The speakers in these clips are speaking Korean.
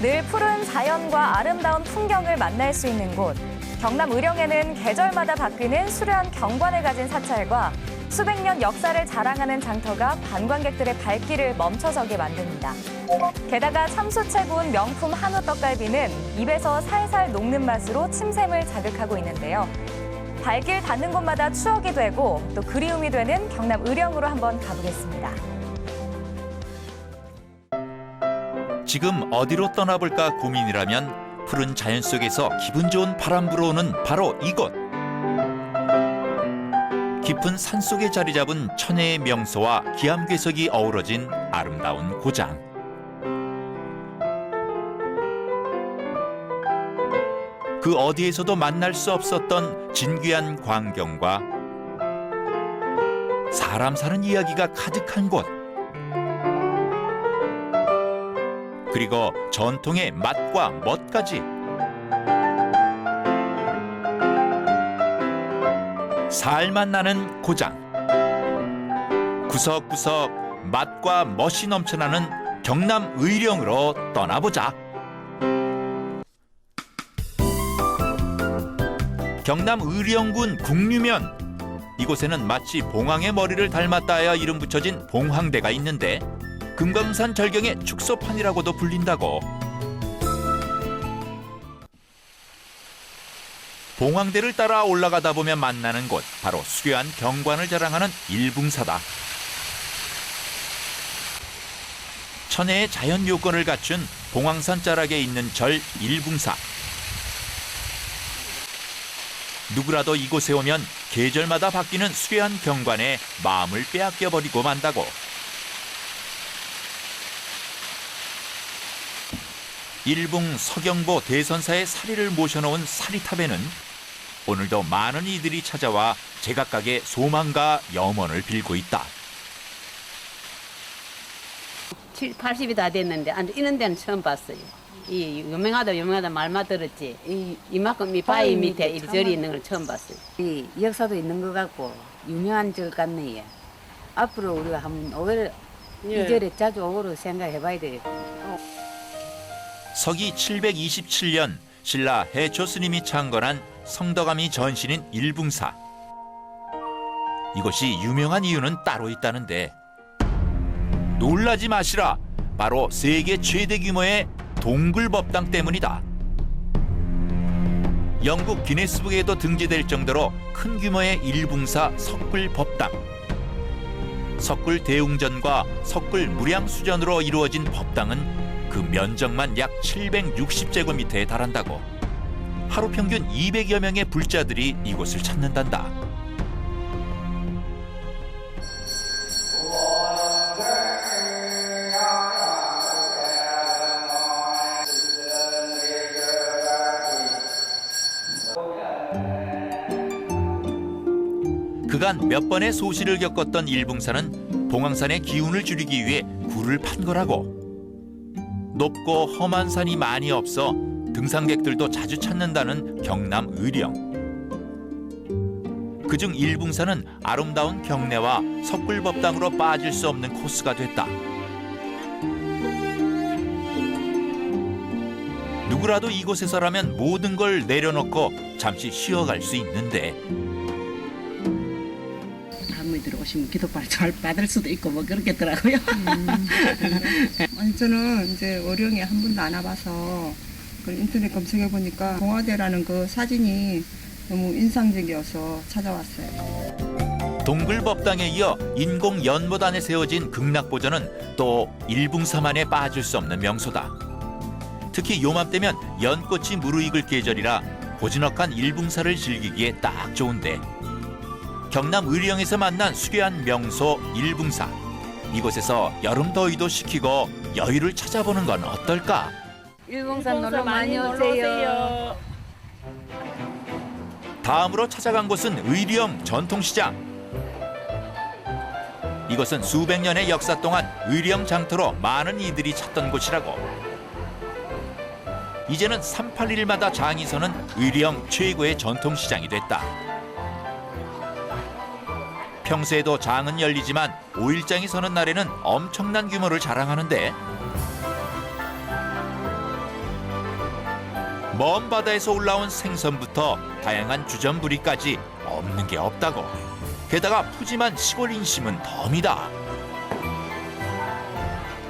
늘 푸른 자연과 아름다운 풍경을 만날 수 있는 곳. 경남 의령에는 계절마다 바뀌는 수려한 경관을 가진 사찰과 수백 년 역사를 자랑하는 장터가 관광객들의 발길을 멈춰서게 만듭니다. 게다가 참수채 구운 명품 한우 떡갈비는 입에서 살살 녹는 맛으로 침샘을 자극하고 있는데요. 발길 닿는 곳마다 추억이 되고 또 그리움이 되는 경남 의령으로 한번 가보겠습니다. 지금 어디로 떠나볼까 고민이라면 푸른 자연 속에서 기분 좋은 바람 불어오는 바로 이곳. 깊은 산 속에 자리 잡은 천혜의 명소와 기암괴석이 어우러진 아름다운 고장. 그 어디에서도 만날 수 없었던 진귀한 광경과 사람 사는 이야기가 가득한 곳. 그리고 전통의 맛과 멋까지. 살맛 나는 고장. 구석구석 맛과 멋이 넘쳐나는 경남 의령으로 떠나보자. 경남 의령군 국류면. 이곳에는 마치 봉황의 머리를 닮았다 하여 이름 붙여진 봉황대가 있는데 금강산 절경의 축소판이라고도 불린다고. 봉황대를 따라 올라가다 보면 만나는 곳 바로 수려한 경관을 자랑하는 일붕사다. 천혜의 자연 요건을 갖춘 봉황산 자락에 있는 절 일붕사. 누구라도 이곳에 오면 계절마다 바뀌는 수려한 경관에 마음을 빼앗겨 버리고 만다고. 일봉 서경보 대선사의 사리를 모셔놓은 사리탑에는 오늘도 많은 이들이 찾아와 제각각의 소망과 염원을 빌고 있다. 7, 80이 다 됐는데 안 이런 데는 처음 봤어요. 이 유명하다 유명하다 말만 들었지 이 이만큼 이 바위 바위 밑에 밑에 이리저리 있는 걸 처음 봤어요. 이 역사도 있는 것 같고 유명한 절 같네요. 앞으로 우리가 한번 오늘 예. 이 절에 자주 오고로 생각해봐야 되겠다. 서기 727년 신라 해초 스님이 창건한 성덕암이 전신인 일붕사. 이곳이 유명한 이유는 따로 있다는데 놀라지 마시라. 바로 세계 최대 규모의 동굴법당 때문이다. 영국 기네스북에도 등재될 정도로 큰 규모의 일붕사 석굴법당. 석굴 대웅전과 석굴 무량수전으로 이루어진 법당은 그 면적만 약 760제곱미터에 달한다고. 하루 평균 200여 명의 불자들이 이곳을 찾는단다. 그간 몇 번의 소시를 겪었던 일붕사는 봉황산의 기운을 줄이기 위해 굴을 판 거라고. 높고 험한 산이 많이 없어 등산객들도 자주 찾는다는 경남 의령. 그중 일붕산은 아름다운 경내와 석굴법당으로 빠질 수 없는 코스가 됐다. 누구라도 이곳에서라면 모든 걸 내려놓고 잠시 쉬어갈 수 있는데 오시면 기도발 잘 받을 수도 있고 뭐 그렇겠더라고요. 아니 저는 이제 어령에 한 번도 안 와봐서 그 인터넷 검색해 보니까 동화대라는 그 사진이 너무 인상적이어서 찾아왔어요. 동굴법당에 이어 인공 연못 안에 세워진 극락보전은 또 일붕사만에 빠질 수 없는 명소다. 특히 요맘때면 연꽃이 무르익을 계절이라 고즈넉한 일붕사를 즐기기에 딱 좋은데 경남 의령에서 만난 수려한 명소 일붕사 이곳에서 여름 더위도 식히고 여유를 찾아보는 건 어떨까? 일봉산 놀러 많이 오세요. 다음으로 찾아간 곳은 의령 전통시장. 이곳은 수백 년의 역사 동안 의령 장터로 많은 이들이 찾던 곳이라고. 이제는 381마다 장이 서는 의령 최고의 전통시장이 됐다. 평소에도 장은 열리지만 5일장이 서는 날에는 엄청난 규모를 자랑하는데 먼 바다에서 올라온 생선부터 다양한 주전부리까지 없는 게 없다고. 게다가 푸짐한 시골 인심은 덤이다.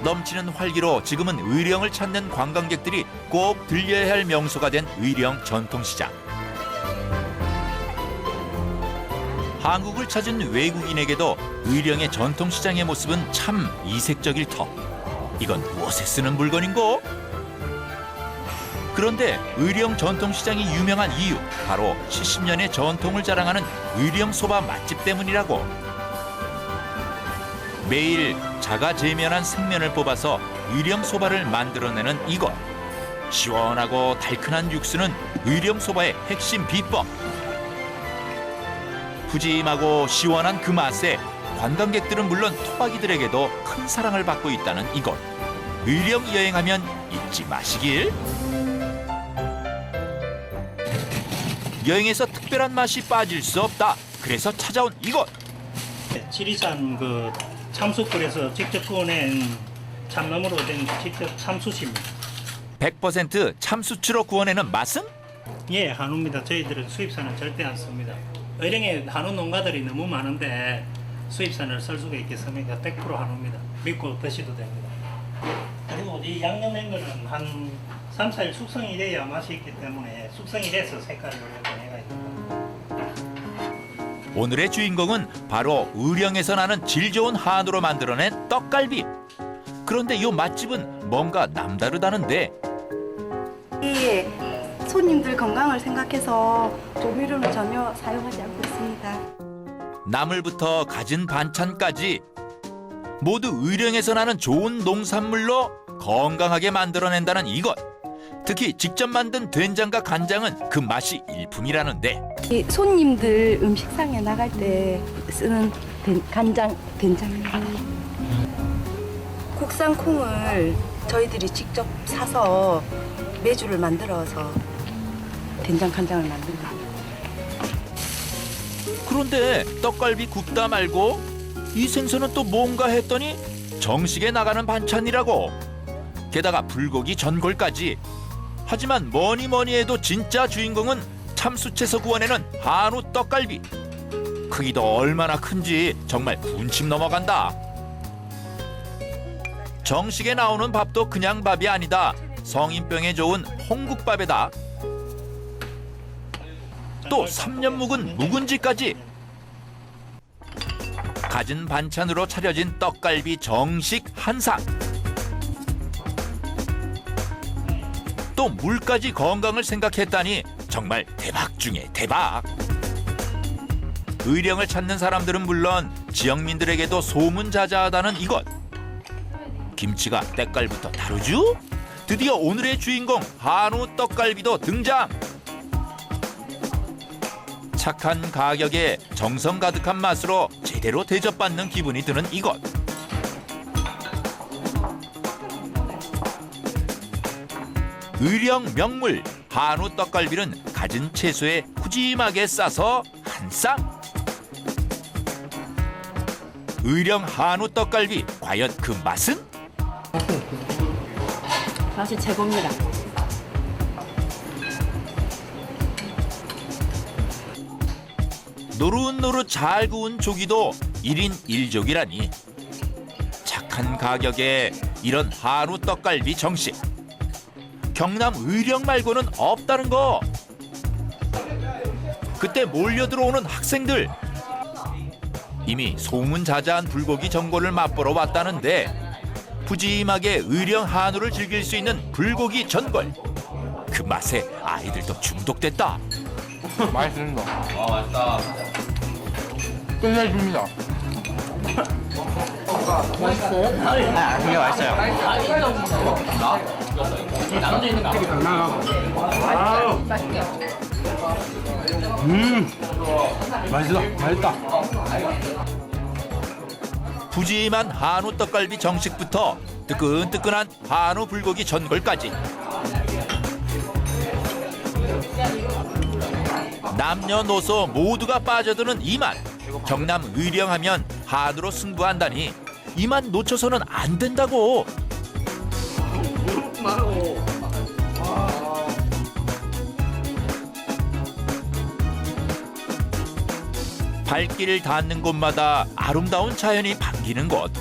넘치는 활기로 지금은 의령을 찾는 관광객들이 꼭 들려야 할 명소가 된 의령 전통시장. 한국을 찾은 외국인에게도 의령의 전통시장의 모습은 참 이색적일 터. 이건 무엇에 쓰는 물건인고? 그런데 의령 전통시장이 유명한 이유 바로 70년의 전통을 자랑하는 의령 소바 맛집 때문이라고. 매일 자가 제면한 생면을 뽑아서 의령 소바를 만들어내는 이것. 시원하고 달큰한 육수는 의령 소바의 핵심 비법. 푸짐하고 시원한 그 맛에 관광객들은 물론 토박이들에게도 큰 사랑을 받고 있다는 이곳. 의령 여행하면 잊지 마시길. 여행에서 특별한 맛이 빠질 수 없다. 그래서 찾아온 이곳. 지리산 그 참숯불에서 직접 구워낸 참나무로 된 직접 참숯입니다. 100% 참수치로 구워내는 맛은? 예, 한우입니다. 저희들은 수입산은 절대 안 씁니다. 의령에 한우 농가들이 너무 많은데 수입산을 쓸 수가 있겠습니까? 100% 한우입니다. 믿고 드셔도 됩니다. 그리고 이 양념된 거는 한 3, 4일 숙성이 돼야 맛이 있기 때문에 숙성이 돼서 변해가 있습니다. 오늘의 주인공은 바로 의령에서 나는 질 좋은 한우로 만들어낸 떡갈비. 그런데 이 맛집은 뭔가 남다르다는데 이 손님들 건강을 생각해서 조미료는 전혀 사용하지 않고 있습니다. 나물부터 갖은 반찬까지 모두 의령에서 나는 좋은 농산물로 건강하게 만들어낸다는 이것. 특히 직접 만든 된장과 간장은 그 맛이 일품이라는데 이 손님들 음식상에 나갈 때 쓰는 된- 간장, 된장입니다. 국산 콩을 저희들이 직접 사서 메주를 만들어서 된장 간장을 만듭니다. 그런데 떡갈비 굽다 말고 이 생선은 또 뭔가 했더니 정식에 나가는 반찬이라고. 게다가 불고기 전골까지. 하지만 뭐니 뭐니 해도 진짜 주인공은 참수채에서 구워내는 한우 떡갈비. 크기도 얼마나 큰지 정말 분침 넘어간다. 정식에 나오는 밥도 그냥 밥이 아니다. 성인병에 좋은 홍국밥에다 또 3년 묵은 묵은지까지. 갖은 반찬으로 차려진 떡갈비 정식 한상. 또 물까지 건강을 생각했다니 정말 대박 중에 대박. 의령을 찾는 사람들은 물론 지역민들에게도 소문자자하다는 이것. 김치가 때깔부터 다르죠? 드디어 오늘의 주인공 한우 떡갈비도 등장 착한 가격에 정성 가득한 맛으로 제대로 대접받는 기분이 드는 이것. 의령 명물 한우 떡갈비는 갖은 채소에 푸짐하게 싸서 한 쌍. 의령 한우 떡갈비 과연 그 맛은? 맛이 최고입니다. 노릇노릇 잘 구운 조기도 1인 1족이라니. 착한 가격에 이런 한우 떡갈비 정식. 경남 의령 말고는 없다는 거. 그때 몰려 들어오는 학생들. 이미 소문자자한 불고기 전골을 맛보러 왔다는데 푸짐하게 의령 한우를 즐길 수 있는 불고기 전골. 그 맛에 아이들도 중독됐다 맛있습니다. 아 맛있다. 끝내줍니다. 맛있어요? 아, 그게 맛있어요. 맛있어, 맛있다. 푸짐한 한우 떡갈비 정식부터 뜨끈뜨끈한 한우 불고기 전골까지 남녀노소 모두가 빠져드는 이만 경남 의령하면 한우로 승부한다니 이만 놓쳐서는 안 된다고. 발길을 닿는 곳마다 아름다운 자연이 반기는 곳.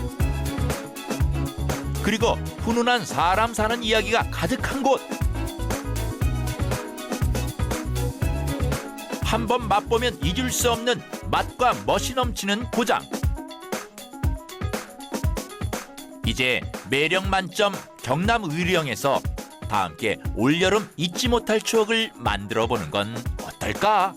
그리고 훈훈한 사람 사는 이야기가 가득한 곳. 한 번 맛보면 잊을 수 없는 맛과 멋이 넘치는 고장. 이제 매력 만점 경남 의령에서 다 함께 올여름 잊지 못할 추억을 만들어 보는 건 어떨까?